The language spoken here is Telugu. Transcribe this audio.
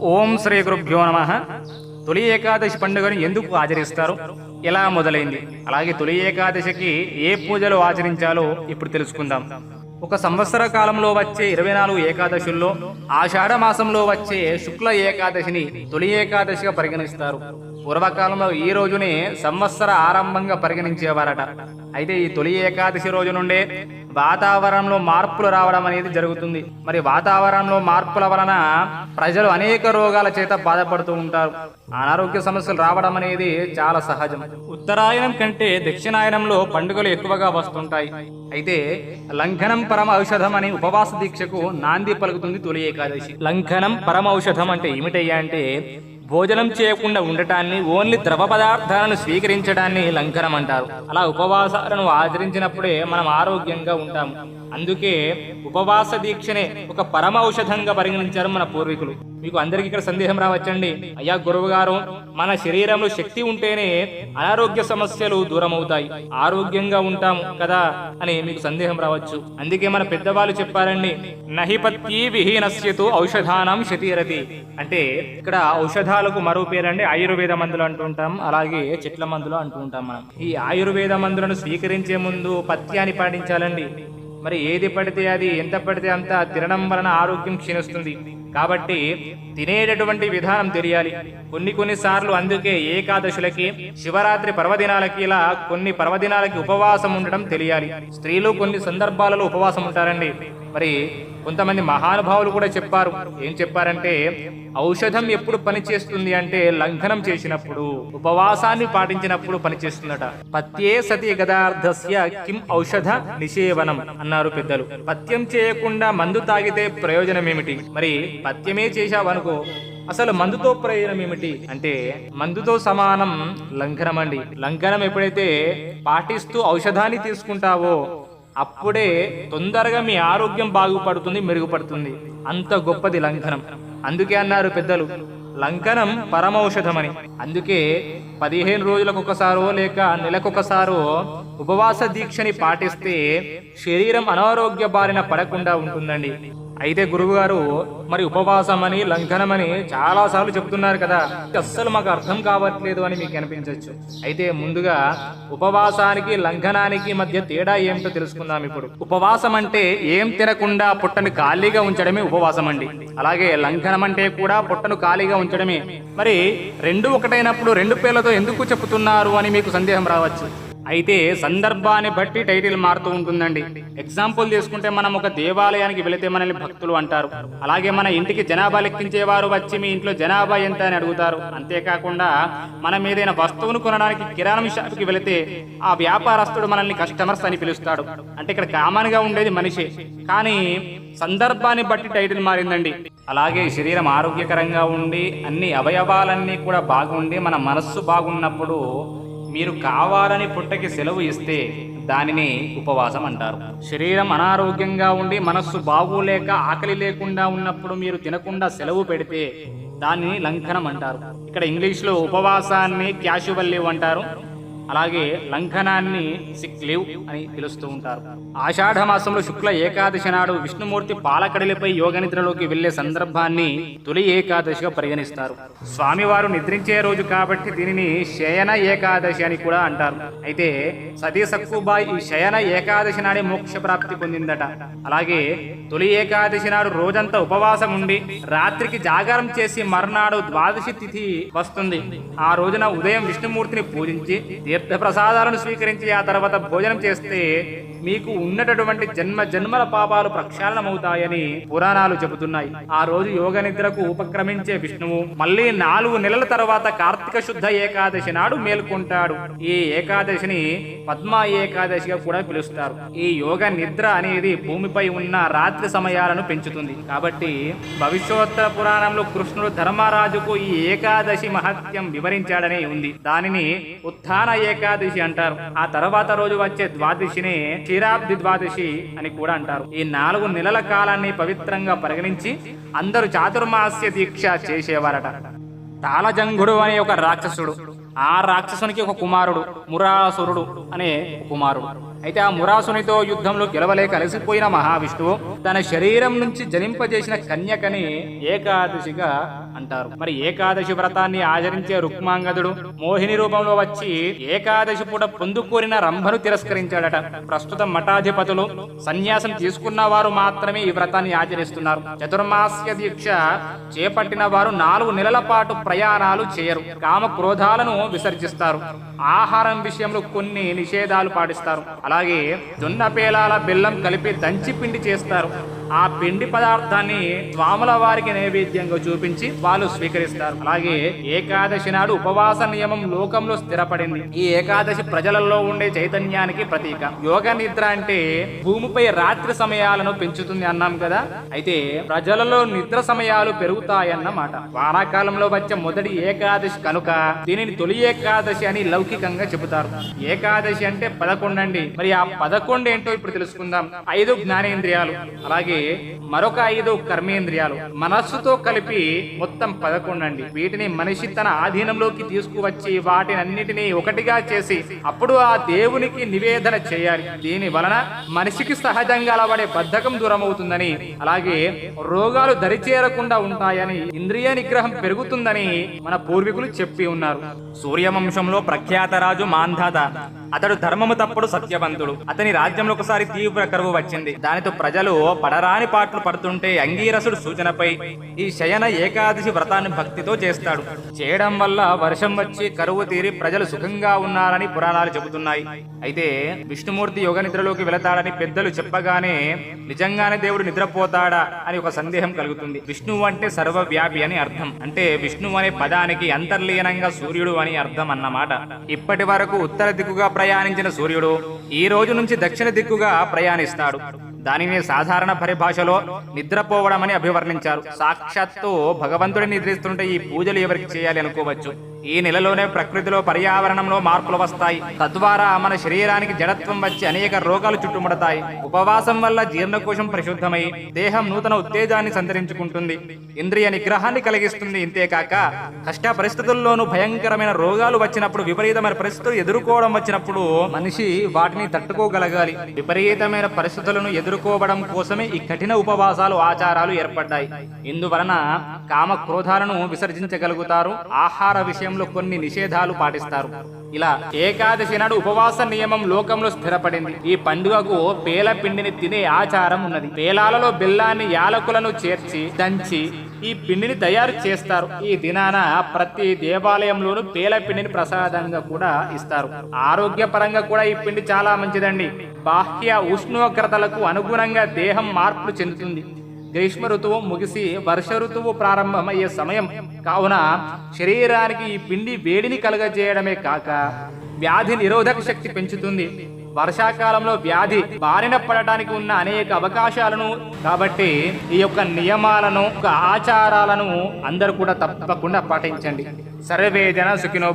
ఓం శ్రీ గురుభ్యో నమ. తొలి ఏకాదశి పండుగను ఎందుకు ఆచరిస్తారు? ఎలా మొదలైంది? అలాగే తొలి ఏకాదశికి ఏ పూజలు ఆచరించాలో ఇప్పుడు తెలుసుకుందాం. ఒక సంవత్సర కాలంలో వచ్చే ఇరవై నాలుగు ఏకాదశుల్లో ఆషాఢ మాసంలో వచ్చే శుక్ల ఏకాదశిని తొలి ఏకాదశిగా పరిగణిస్తారు. పూర్వకాలంలో ఈ రోజునే సంవత్సర ఆరంభంగా పరిగణించేవారట. అయితే ఈ తొలి ఏకాదశి రోజు నుండే వాతావరణంలో మార్పులు రావడం అనేది జరుగుతుంది. మరి వాతావరణంలో మార్పుల వలన ప్రజలు అనేక రోగాల చేత బాధపడుతూ ఉంటారు. అనారోగ్య సమస్యలు రావడం అనేది చాలా సహజం. ఉత్తరాయణం కంటే దక్షిణాయనంలో పండుగలు ఎక్కువగా వస్తుంటాయి. అయితే లంఘనం పరమ ఔషధం అని ఉపవాస దీక్షకు నాంది పలుకుతుంది తొలి ఏకాదశి. లంఘనం పరమ ఔషధం అంటే ఏమిటయ్యా అంటే భోజనం చేయకుండా ఉండటాన్ని ఓన్లీ ద్రవ పదార్థాలను స్వీకరించడాన్ని లంఘనం అంటారు అలా ఉపవాసాలను ఆచరించినప్పుడే మనం ఆరోగ్యంగా ఉంటాము. అందుకే ఉపవాస దీక్షనే ఒక పరమ ఔషధంగా పరిగణించారు మన పూర్వీకులు. మీకు అందరికి ఇక్కడ సందేహం రావచ్చండి. అయ్యా గురువు గారు మన శరీరంలో శక్తి ఉంటేనే అనారోగ్య సమస్యలు దూరం అవుతాయి ఆరోగ్యంగా ఉంటాము కదా అని మీకు సందేహం రావచ్చు. అందుకే మన పెద్దవాళ్ళు చెప్పారండి నహిపత్తి విహీనస్యతు ఔషధానం శతీరతి. అంటే ఇక్కడ ఔషధాలకు మరో పేరండి ఆయుర్వేద మందులు అంటుంటాం అలాగే చెట్ల మందులు అంటూ ఉంటాం మనం. ఈ ఆయుర్వేద మందులను స్వీకరించే ముందు పత్యాన్ని పాటించాలండి. మరి ఏది పడితే అది ఎంత పడితే అంత తినడం వలన ఆరోగ్యం క్షీణిస్తుంది. కాబట్టి తినేటటువంటి విధానం తెలియాలి. కొన్ని కొన్ని సార్లు అందుకే ఏకాదశులకి శివరాత్రి పర్వదినాలకి ఇలా కొన్ని పర్వదినాలకి ఉపవాసం ఉండడం తెలియాలి. స్త్రీలు కొన్ని సందర్భాలలో ఉపవాసం ఉంటారండి. మరి కొంతమంది మహానుభావులు కూడా చెప్పారు. ఏం చెప్పారంటే ఔషధం ఎప్పుడు పనిచేస్తుంది అంటే లంఘనం చేసినప్పుడు ఉపవాసాన్ని పాటించినప్పుడు పనిచేస్తుందట. పత్యే సతి గదార్థస్య కిం ఔషధ నిషేవనం అన్నారు పెద్దలు. పత్యం చేయకుండా మందు తాగితే ప్రయోజనం ఏమిటి మరి పత్యమే చేశావనుకో అసలు మందుతో ప్రయోజనం ఏమిటి అంటే మందుతో సమానం లంఘనం అండి లంఘనం ఎప్పుడైతే పాటిస్తూ ఔషధాన్ని తీసుకుంటావో అప్పుడే తొందరగా మీ ఆరోగ్యం బాగుపడుతుంది మెరుగుపడుతుంది. అంత గొప్పది లంఘనం. అందుకే అన్నారు పెద్దలు లంకనం పరమౌషధమని. అందుకే పదిహేను రోజులకు ఒకసారో లేక నెలకొకసారో ఉపవాస దీక్షని పాటిస్తే శరీరం అనారోగ్య బారిన పడకుండా ఉంటుందండి. అయితే గురువుగారు మరి ఉపవాసం అని లంఘనమని చాలాసార్లు చెప్తున్నారు కదా. అస్సలు మాకు అర్థం కావట్లేదు అని మీకు అనిపించవచ్చు అయితే ముందుగా ఉపవాసానికి లంఘనానికి మధ్య తేడా ఏమిటో తెలుసుకుందాం ఇప్పుడు. ఉపవాసం అంటే ఏం తినకుండా పుట్టను ఖాళీగా ఉంచడమే ఉపవాసం అండి అలాగే లంఘనం అంటే కూడా పుట్టను ఖాళీగా ఉంచడమే. మరి రెండు ఒకటైనప్పుడు రెండు పేర్లతో ఎందుకు చెప్తున్నారు అని మీకు సందేహం రావచ్చు. అయితే సందర్భాన్ని బట్టి టైటిల్ మారుతూ ఉంటుందండి. ఎగ్జాంపుల్ తీసుకుంటే మనం ఒక దేవాలయానికి వెళితే మనల్ని భక్తులు అంటారు. అలాగే మన ఇంటికి జనాభా లెక్కించేవారు వచ్చి మీ ఇంట్లో జనాభా ఎంత అని అడుగుతారు. అంతేకాకుండా మనం ఏదైనా వస్తువును కొనడానికి కిరాణం షాప్కి వెళితే ఆ వ్యాపారస్తుడు మనల్ని కస్టమర్స్ అని పిలుస్తాడు. అంటే ఇక్కడ కామన్గా ఉండేది మనిషే. కానీ సందర్భాన్ని బట్టి టైటిల్ మారిందండి. అలాగే శరీరం ఆరోగ్యకరంగా ఉండి అన్ని అవయవాలన్నీ కూడా బాగుండి మన మనస్సు బాగున్నప్పుడు మీరు కావాలని పుట్టకి సెలవు ఇస్తే దానిని ఉపవాసం అంటారు. శరీరం అనారోగ్యంగా ఉండి మనస్సు బాగోలేక ఆకలి లేకుండా ఉన్నప్పుడు మీరు తినకుండా సెలవు పెడితే దానిని లంఘనం అంటారు. ఇక్కడ ఇంగ్లీష్లో ఉపవాసాన్ని క్యాషువల్ లీవ్ అంటారు. అలాగే లంఘనాన్ని సిక్ లీవ్ అని పిలుస్తూ ఉంటారు. ఆషాఢ మాసంలో శుక్ల ఏకాదశి నాడు విష్ణుమూర్తి పాలకడలిపై యోగ నిద్రలోకి వెళ్ళే సందర్భాన్ని తొలి ఏకాదశిగా పరిగణిస్తారు. స్వామివారు నిద్రించే రోజు కాబట్టి దీనిని శయన ఏకాదశి అని కూడా అంటారు. అయితే సతీ సక్కుబాయి ఈ శయన ఏకాదశి నాడే మోక్ష ప్రాప్తి పొందిందట. అలాగే తొలి ఏకాదశి నాడు రోజంతా ఉపవాసం ఉండి రాత్రికి జాగారం చేసి మర్నాడు ద్వాదశి తిథి వస్తుంది. ఆ రోజున ఉదయం విష్ణుమూర్తిని పూజించి తీర్థ ప్రసాదాలను స్వీకరించి ఆ తర్వాత భోజనం చేస్తే మీకు ఉన్నటువంటి జన్మ జన్మల పాపాలు ప్రక్షాళనమవుతాయని పురాణాలు చెబుతున్నాయి. ఆ రోజు యోగ నిద్రకు ఉపక్రమించే విష్ణువు మళ్ళీ నాలుగు నెలల తర్వాత కార్తీక శుద్ధ ఏకాదశి నాడు మేల్కొంటాడు. ఈ ఏకాదశిని పద్మా ఏకాదశిగా కూడా పిలుస్తారు. ఈ యోగ నిద్ర అనేది భూమిపై ఉన్న రాత్రి సమయాలను పెంచుతుంది. కాబట్టి భవిష్యోత్తర పురాణంలో కృష్ణుడు ధర్మరాజుకు ఈ ఏకాదశి మహత్యం వివరించాడని ఉంది. దానిని ఉత్థాన ఏకాదశి అంటారు. ఆ తర్వాత రోజు వచ్చే ద్వాదశిని క్షీరాబ్ది ద్వాదశి అని కూడా అంటారు. ఈ నాలుగు నెలల కాలాన్ని పవిత్రంగా పరిగణించి అందరూ చాతుర్మాస్య దీక్ష చేసేవారట. తాళజంగుడు అనే ఒక రాక్షసుడు. ఆ రాక్షసునికి ఒక కుమారుడు మురాసురుడు అనే కుమారుడు. అయితే ఆ మురాసునితో యుద్ధంలో గెలవలేక అలసిపోయిన మహావిష్ణువు తన శరీరం నుంచి జనింపజేసిన కన్యకని ఏకాదశిగా అంటారు. మరి ఏకాదశి వ్రతాన్ని ఆచరించే రుక్మాంగదుడు మోహిని రూపంలో వచ్చి ఏకాదశి పూట పొందుకోరిన రంభను తిరస్కరించాడట. ప్రస్తుతం మఠాధిపతులు సన్యాసం తీసుకున్న వారు మాత్రమే ఈ వ్రతాన్ని ఆచరిస్తున్నారు. చతుర్మాస్య దీక్ష చేపట్టిన వారు నాలుగు నెలల పాటు ప్రయాణాలు చేయరు. కామ క్రోధాలను విసర్జిస్తారు. ఆహారం విషయంలో కొన్ని నిషేధాలు పాటిస్తారు. అలాగే జొన్న పేలాల బెల్లం కలిపి దంచి పిండి చేస్తారు. ఆ పిండి పదార్థాన్ని స్వాముల వారికి నైవేద్యంగా చూపించి వాళ్ళు స్వీకరిస్తారు. అలాగే ఏకాదశి నాడు ఉపవాస నియమం లోకంలో స్థిరపడింది. ఈ ఏకాదశి ప్రజలలో ఉండే చైతన్యానికి ప్రతీక. యోగ నిద్ర అంటే భూమిపై రాత్రి సమయాలను పెంచుతుంది అన్నాం కదా. అయితే ప్రజలలో నిద్ర సమయాలు పెరుగుతాయన్నమాట. వానాకాలంలో వచ్చే మొదటి ఏకాదశి కనుక దీనిని తొలి ఏకాదశి అని లౌకికంగా చెబుతారు. ఏకాదశి అంటే పదకొండు అండి మరి ఆ పదకొండు ఏంటో ఇప్పుడు తెలుసుకుందాం. ఐదు జ్ఞానేంద్రియాలు. అలాగే మరొక ఐదు కర్మేంద్రియాలు. మనస్సుతో కలిపి మొత్తం పదకొండు అండి వీటిని మనిషి తన ఆధీనంలోకి తీసుకువచ్చి వాటినన్నిటినీ ఒకటిగా చేసి అప్పుడు ఆ దేవునికి నివేదన చేయాలి. దీని వలన మనిషికి సహజంగా అలవడే బద్ధకం దూరం అవుతుందని అలాగే రోగాలు దరిచేరకుండా ఉంటాయని ఇంద్రియ నిగ్రహం పెరుగుతుందని మన పూర్వీకులు చెప్పి ఉన్నారు. సూర్యవంశంలో ప్రఖ్యాత రాజు మాంధాత. అతడు ధర్మము తప్పుడు సత్యవంతుడు. అతని రాజ్యంలో ఒకసారి తీవ్ర కరువు వచ్చింది. దానితో ప్రజలు పడరాని పాటలు పడుతుంటే అంగీరసుడు సూచనపై ఈ శయన ఏకాదశి వ్రతాన్ని భక్తితో చేస్తాడు. చేయడం వల్ల వర్షం వచ్చి కరువు తీరి ప్రజలు సుఖంగా ఉన్నారని పురాణాలు చెబుతున్నాయి. అయితే విష్ణుమూర్తి యోగ నిద్రలోకి వెళతాడని పెద్దలు చెప్పగానే నిజంగానే దేవుడు నిద్రపోతాడా అని ఒక సందేహం కలుగుతుంది. విష్ణువు అంటే సర్వవ్యాపి అని అర్థం. అంటే విష్ణువు అనే పదానికి అంతర్లీనంగా సూర్యుడు అని అర్థం అన్నమాట. ఇప్పటి వరకు ఉత్తర దిక్కుగా ప్రయాణించిన సూర్యుడు ఈ రోజు నుంచి దక్షిణ దిక్కుగా ప్రయాణిస్తాడు. దానిని సాధారణ పరిభాషలో నిద్రపోవడం అని అభివర్ణించారు. సాక్షాత్తు భగవంతుడిని నిద్రిస్తుంటే ఈ పూజలు ఎవరికి చేయాలి అనుకోవచ్చు? ఈ నెలలోనే ప్రకృతిలో పర్యావరణంలో మార్పులు వస్తాయి. తద్వారా మన శరీరానికి జడత్వం వచ్చి అనేక రోగాలు చుట్టుముడతాయి. ఉపవాసం వల్ల జీర్ణకోశం పరిశుద్ధమై దేహం నూతన ఉత్తేజాన్ని సంతరించుకుంటుంది. ఇంద్రియ నిగ్రహాన్ని కలిగిస్తుంది. ఇంతేకాక కష్ట పరిస్థితుల్లోనూ భయంకరమైన రోగాలు వచ్చినప్పుడు విపరీతమైన పరిస్థితులు ఎదుర్కోవడం వచ్చినప్పుడు మనిషి వాటిని తట్టుకోగలగాలి. విపరీతమైన పరిస్థితులను ఎదుర్కోవడం కోసమే ఈ కఠిన ఉపవాసాలు ఆచారాలు ఏర్పడ్డాయి. ఇందువలన కామ క్రోధాలను విసర్జించగలుగుతారు. ఆహార విషయం విషయంలో కొన్ని నిషేధాలు పాటిస్తారు. ఇలా ఏకాదశి నాడు ఉపవాస నియమం లోకంలో స్థిరపడింది. ఈ పండుగకు పేల పిండిని తినే ఆచారం ఉన్నది. పేలాలలో బెల్లాన్ని యాలకులను చేర్చి దంచి ఈ పిండిని తయారు చేస్తారు. ఈ దినాన ప్రతి దేవాలయంలోనూ పేల పిండిని ప్రసాదంగా కూడా ఇస్తారు. ఆరోగ్యపరంగా కూడా ఈ పిండి చాలా మంచిదండి. బాహ్య ఉష్ణోగ్రతలకు అనుగుణంగా దేహం మార్పులు చెందుతుంది. గ్రీష్మ ఋతువు ముగిసి వర్ష ఋతువు ప్రారంభమయ్యే సమయం. కావున శరీరానికి ఈ పిండి వేడిని కలుగజేయడమే కాక వ్యాధి నిరోధక శక్తి పెంచుతుంది. వర్షాకాలంలో వ్యాధి బారిన పడటానికి ఉన్న అనేక అవకాశాలను కాబట్టి ఈ యొక్క నియమాలను ఒక ఆచారాలను అందరూ కూడా తప్పకుండా పాటించండి. సర్వే జన సుఖినో